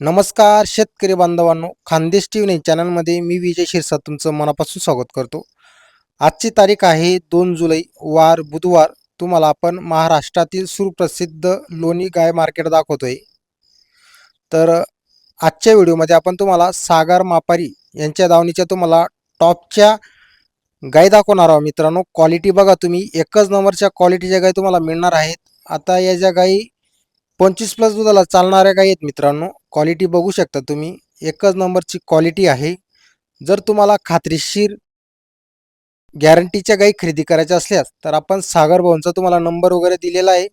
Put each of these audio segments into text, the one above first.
नमस्कार शेतकरी बांधवांनो. खानदेश टी व्ही चॅनलमध्ये मी विजय शिरसा तुमचं मनापासून स्वागत करतो. आजची तारीख आहे दोन जुलै वार बुधवार. तुम्हाला आपण महाराष्ट्रातील सुप्रसिद्ध लोणी गाय मार्केट दाखवतोय. तर आजच्या व्हिडिओमध्ये आपण तुम्हाला सागर मापारी यांच्या दावणीच्या तुम्हाला टॉपच्या गाय दाखवणार आहोत मित्रांनो. क्वालिटी बघा तुम्ही. एकच नंबरच्या क्वालिटीच्या गाय तुम्हाला मिळणार आहेत. आता या ज्या गाई पंचवीस प्लस दुधाला चालणाऱ्या गाई आहेत मित्रांनो. क्वालिटी बघू शकता तुम्ही. एकच नंबरची क्वालिटी आहे. जर तुम्हाला खात्रीशीर गॅरंटीच्या गाई खरेदी करायच्या असल्यास तर आपण सागर भाऊंचा तुम्हाला नंबर वगैरे दिलेला आहे.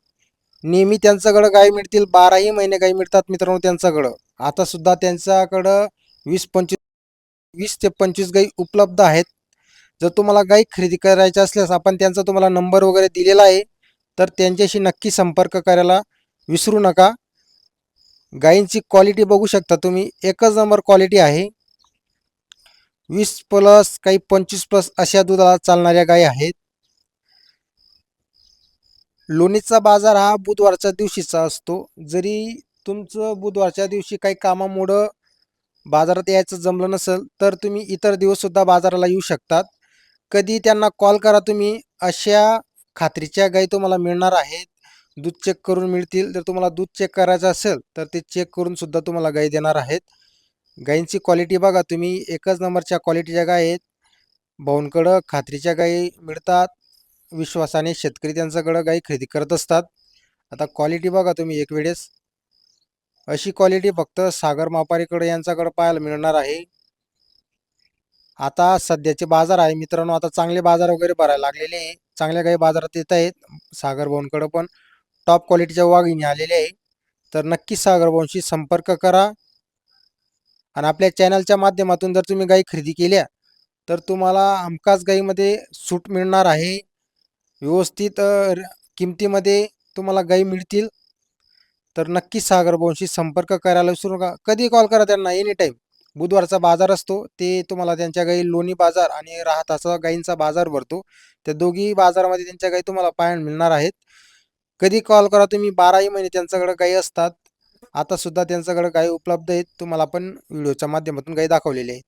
नेहमी त्यांच्याकडं गाय मिळतील. बाराही महिने गाई मिळतात मित्रांनो त्यांच्याकडं. आता सुद्धा त्यांच्याकडं वीस पंचवीस वीस ते पंचवीस गाई उपलब्ध आहेत. जर तुम्हाला गाई खरेदी करायच्या असल्यास आपण त्यांचा तुम्हाला नंबर वगैरे दिलेला आहे. तर त्यांच्याशी नक्की संपर्क करायला विसरू नका. गायींची क्वालिटी बघू शकता तुम्ही. एकच नंबर क्वालिटी आहे. वीस प्लस काही पंचवीस प्लस अशा दुधाला चालणाऱ्या गायी आहेत. लोणीचा बाजार हा बुधवारच्या दिवशीचा असतो. जरी तुमचं बुधवारच्या दिवशी काही कामामुळं बाजारात यायचं जमलं नसेल तर तुम्ही इतर दिवससुद्धा बाजाराला येऊ शकतात. कधी त्यांना कॉल करा तुम्ही. अशा खात्रीच्या गायी तुम्हाला मिळणार आहेत. दूध चेक करून मिळतील. जर तुम्हाला दूध चेक करायचं असेल तर ते चेक करून सुद्धा तुम्हाला गाई देणार आहेत. गाईंची क्वालिटी बघा तुम्ही. एकच नंबरच्या क्वालिटीच्या गाय आहेत. भाऊंकडं खात्रीच्या गायी मिळतात. विश्वासाने शेतकरी त्यांच्याकडं गाई खरेदी करत असतात. आता क्वालिटी बघा तुम्ही एक वेळेस. अशी क्वालिटी फक्त सागर मापारीकडे यांच्याकडे पाहायला मिळणार आहे. आता सध्याचे बाजार आहे. मित्रांनो आता चांगले बाजार वगैरे भरायला लागलेले आहे. चांगल्या गाई बाजारात येत आहेत. सागर भाऊंकडं पण. टॉप क्वालिटीच्या वाघिणी आलेल्या आहे. तर नक्की सागरभाऊंशी संपर्क करा. आणि आपल्या चॅनलच्या माध्यमातून जर तुम्ही गाई खरेदी केल्या तर तुम्हाला हमखास गाईमध्ये सूट मिळणार आहे. व्यवस्थित किमतीमध्ये तुम्हाला गाई मिळतील. तर नक्की सागरभाऊंशी संपर्क करायला विसरू नका. कधी कॉल करा त्यांना? एनी टाईम बुधवारचा बाजार असतो. ते तुम्हाला त्यांच्या गाई लोणी बाजार आणि राहताचा गाईंचा बाजार भरतो. त्या दोघी बाजारामध्ये त्यांच्या गाई तुम्हाला पाहायला मिळणार आहेत. कधी कॉल करा तुम्ही? बाराही महिने त्यांच्याकडे गाई असतात. आता सुद्धा त्यांच्याकडे गाई उपलब्ध आहेत. तुम्हाला आपण व्हिडिओच्या माध्यमातून गाई दाखवलेले आहेत.